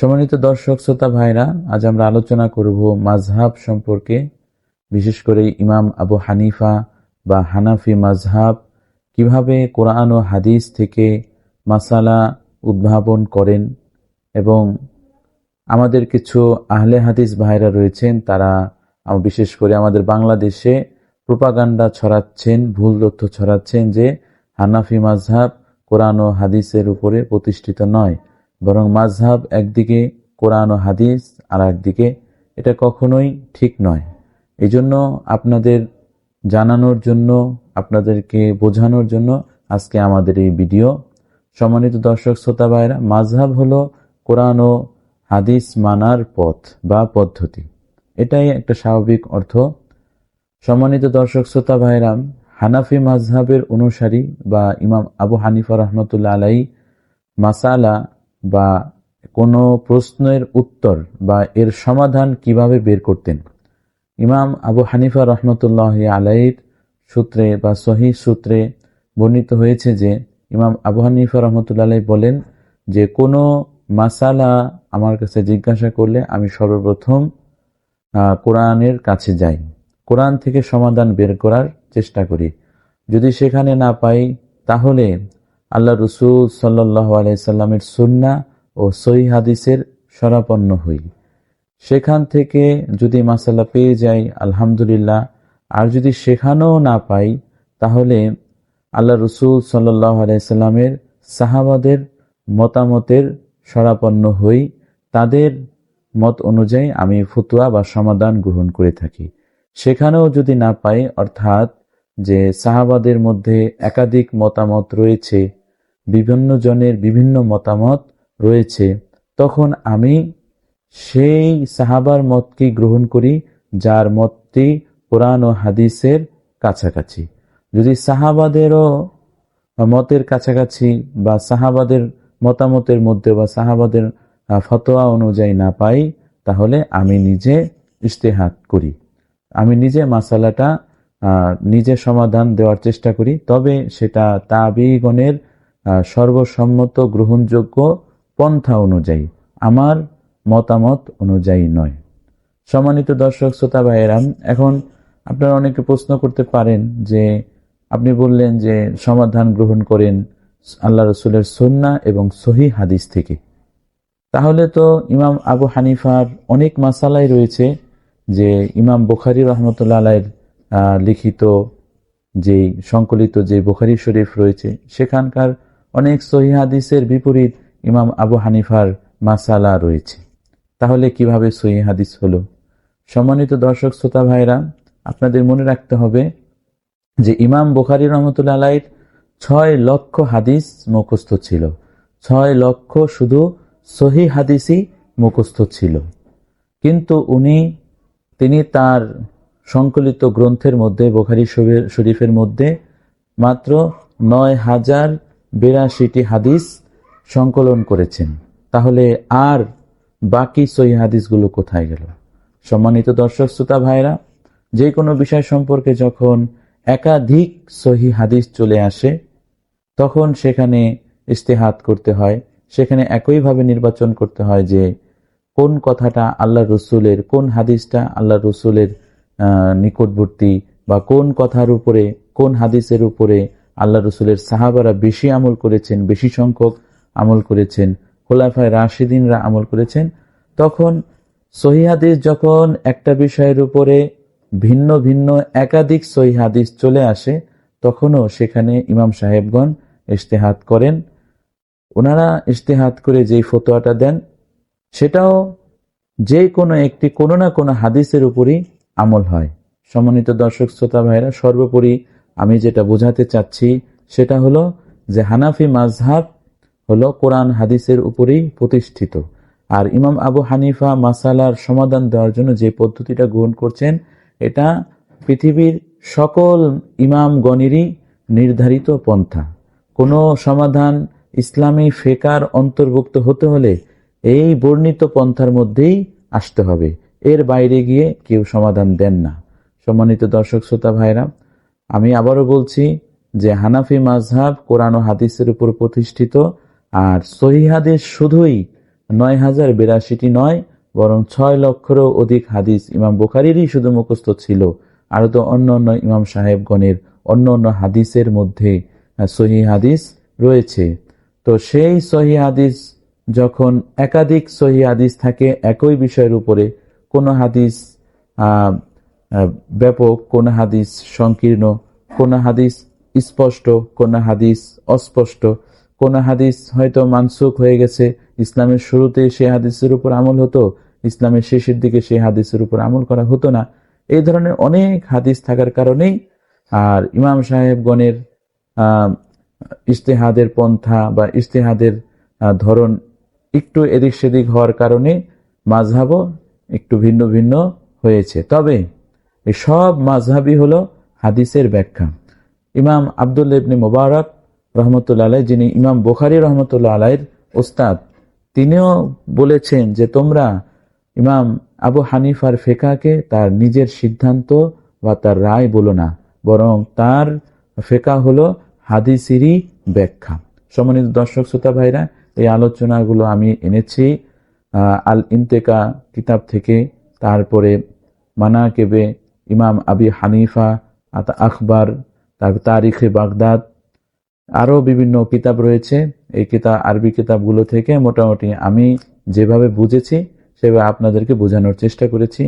সম্মানিত দর্শক, শ্রোতা ভাইরা, আজ আমরা আলোচনা করব মাঝহাব সম্পর্কে, বিশেষ করে ইমাম আবু হানিফা বা হানাফি মাঝহাব কীভাবে কোরআন ও হাদিস থেকে মাসালা উদ্ভাবন করেন এবং আমাদের কিছু আহলে হাদিস ভাইরা রয়েছেন, তারা বিশেষ করে আমাদের বাংলাদেশে প্রোপাগান্ডা ছড়াচ্ছেন, ভুল তথ্য ছড়াচ্ছেন যে হানাফি মাঝহাব কোরআন ও হাদিসের উপরে প্রতিষ্ঠিত নয়। বরং মাঝহাব একদিকে কোরআন ও হাদিস, আর একদিকে এটা কখনোই ঠিক নয়। এই জন্য আপনাদের জানানোর জন্য, আপনাদেরকে বোঝানোর জন্য আজকে আমাদের এই ভিডিও। সম্মানিত দর্শক শ্রোতা ভাইরা মাঝহাব হলো কোরআন ও হাদিস মানার পথ বা পদ্ধতি। এটাই একটা স্বাভাবিক অর্থ। সম্মানিত দর্শক শ্রোতা ভাইরাম হানাফি মাঝহাবের অনুসারী বা ইমাম আবু হানিফা রহমতুল্লাহ আলাই মাসালা বা কোনো প্রশ্নের উত্তর বা এর সমাধান কীভাবে বের করতেন। ইমাম আবু হানিফা রহমতুল্লাহ আলাইর সূত্রে বা সহি সূত্রে বর্ণিত হয়েছে যে, ইমাম আবু হানিফা রহমতুল্লাহ বলেন যে, কোনো মাসালা আমার কাছে জিজ্ঞাসা করলে আমি সর্বপ্রথম কোরআনের কাছে যাই। কোরআন থেকে সমাধান বের করার চেষ্টা করি। যদি সেখানে না পাই, তাহলে আল্লাহ রসুল সাল্লাহ আলাইসাল্লামের সুন্না ও সহি হাদিসের সরাপন্ন হই। সেখান থেকে যদি মাসালা পেয়ে যাই, আলহামদুলিল্লাহ। আর যদি সেখানেও না পাই, তাহলে আল্লাহ রসুল সাল্লাহ আলাইসাল্লামের সাহাবাদের মতামতের সরাপন্ন হই। তাদের মত অনুযায়ী আমি ফতুয়া বা সমাধান গ্রহণ করে থাকি। সেখানেও যদি না পাই, অর্থাৎ যে সাহাবাদের মধ্যে একাধিক মতামত রয়েছে বিভিন্ন জনের বিভিন্ন মতামত রয়েছে, তখন আমি সেই সাহাবার মতকে গ্রহণ করি, যার মতটি কোরআন ও হাদিসের কাছাকাছি। যদি সাহাবাদেরও মতের কাছাকাছি বা সাহাবাদের মতামতের মধ্যে বা সাহাবাদের ফতোয়া অনুযায়ী না পাই, তাহলে আমি নিজে ইস্তেহাত করি। আমি নিজে মাসালাটা নিজে সমাধান দেওয়ার চেষ্টা করি, তবে সেটা তাবিগণের সর্বসম্মত গ্রহণযোগ্য পন্থা অনুযায়ী, আমার মতামত অনুযায়ী নয়। সম্মানিত দর্শক, শ্রোতা ভাইয়েরাম, এখন আপনারা অনেকে প্রশ্ন করতে পারেন যে আপনি বললেন যে সমাধান গ্রহণ করেন আল্লাহ রসুলের সন্না এবং সহি হাদিস থেকে। তাহলে তো ইমাম আবু হানিফার অনেক মাসালাই রয়েছে যে ইমাম বুখারি রহমতুল্লাহ আলাইয়ের লিখিত যে সংকলিত যে বুখারি শরীফ রয়েছে, সেখানকার অনেক সহি হাদিসের বিপরীত ইমাম আবু হানিফার মাসালা রয়েছে। তাহলে কীভাবে হাদিস হলো? সম্মানিত দর্শক, শ্রোতা ভাইরা আপনাদের মনে রাখতে হবে যে ইমাম বুখারি রহমতুল্লাহ আলাইয়ের ছয় লক্ষ হাদিস মুখস্থ ছিল। ছয় লক্ষ শুধু সহি হাদিসই মুখস্থ ছিল। কিন্তু উনি, তিনি তার সংকলিত গ্রন্থের মধ্যে, বোখারি শরীফের মধ্যে মাত্র নয় হাজার বিরাশিটি হাদিস সংকলন করেছেন। তাহলে আর বাকি সহি হাদিসগুলো কোথায় গেল? সম্মানিত দর্শক, শ্রোতা ভাইরা যে কোনো বিষয় সম্পর্কে যখন একাধিক সহি হাদিস চলে আসে, তখন সেখানে ইস্তেহাত করতে হয়। সেখানে একইভাবে নির্বাচন করতে হয় যে কোন কথাটা আল্লাহ রসুলের, কোন হাদিসটা আল্লাহ রসুলের নিকটবর্তী বা কোন কথার উপরে, কোন হাদিসের উপরে আল্লাহ রসুলের সাহাবারা বেশি আমল করেছেন, বেশি সংখ্যক আমল করেছেন, খোলাফায় রাশিদিনরা আমল করেছেন। তখন সহি হাদিস যখন একটা বিষয়ের উপরে ভিন্ন ভিন্ন একাধিক সহি হাদিস চলে আসে, তখনও সেখানে ইমাম সাহেবগণ ইশতেহাত করেন। ওনারা ইশতেহাত করে যেই ফতোয়াটা দেন, সেটাও যে কোনো একটি কোনো না কোনো হাদিসের উপরই আমল হয়। সম্মানিত দর্শক, শ্রোতা ভাইরা সর্বোপরি আমি যেটা বোঝাতে চাচ্ছি সেটা হলো যে হানাফি মাযহাব হলো কোরআন হাদিসের উপরেই প্রতিষ্ঠিত। আর ইমাম আবু হানিফা মাসালার সমাধান দেওয়ার জন্য যে পদ্ধতিটা গ্রহণ করছেন, এটা পৃথিবীর সকল ইমামগণেরই নির্ধারিত পন্থা। কোনো সমাধান ইসলামী ফেকার অন্তর্ভুক্ত হতে হলে এই বর্ণিত পন্থার মধ্যেই আসতে হবে। এর বাইরে গিয়ে কেউ সমাধান দেন না। সম্মানিত দর্শক, শ্রোতা ভাইরা আমি আবারও বলছি যে হানাফি মাযহাব কোরআন হাদিসের উপর প্রতিষ্ঠিত, আর সহি শুধুই নয় হাজার বিরাশিটি নয়, বরং ছয় লক্ষেরও অধিক হাদিস ইমাম বুখারিরই শুধু মুখস্থ ছিল। আরও তো অন্য অন্য ইমাম সাহেবগণের অন্য অন্য হাদিসের মধ্যে সহি হাদিস রয়েছে। তো সেই সহি হাদিস যখন একাধিক সহি হাদিস থাকে, একই বিষয়ের উপরে কোনো হাদিস ব্যাপক, কোন হাদিস সংকীর্ণ, কোন হাদিস স্পষ্ট, কোন হাদিস অস্পষ্ট। কোন হাদিস হয়তো মানসুক হয়ে গেছে, ইসলামের শুরুতে সে হাদিসের উপর আমল হতো, ইসলামের শেষের দিকে সেই হাদিসের উপর আমল করা হতো না। এই ধরনের অনেক হাদিস থাকার কারণেই আর ইমাম সাহেবগণের ইস্তেহাদের পন্থা বা ইস্তেহাদের ধরন একটু এদিক সেদিক হওয়ার কারণে মাঝহাবও একটু ভিন্ন ভিন্ন হয়েছে। তবে এই সব মাঝহাবই হলো হাদিসের ব্যাখ্যা। ইমাম আবদুল্লা ইবনে মোবারক রহমতুল্লা আলাই যিনি ইমাম বোখারি রহমতুল্লাহ আলাইয়ের ওস্তাদ তিনিও বলেছেন যে তোমরা ইমাম আবু হানিফার ফেকাকে তার নিজের সিদ্ধান্ত বা তার রায় বলো না, বরং তার ফেকা হলো হাদিসেরই ব্যাখ্যা। সম্মানিত দর্শক, শ্রোতা ভাইরা, এই আলোচনাগুলো আমি এনেছি আল ইন্তেকা কিতাব থেকে, তারপরে মানাকেবে ইমাম আবি হানিফা, আতা আখবার তারপর তারিখে বাগদাদ, আরও বিভিন্ন কিতাব রয়েছে। এই কিতাব, আরবি কিতাবগুলো থেকে মোটামুটি আমি যেভাবে বুঝেছি, সেভাবে আপনাদেরকে বোঝানোর চেষ্টা করেছি।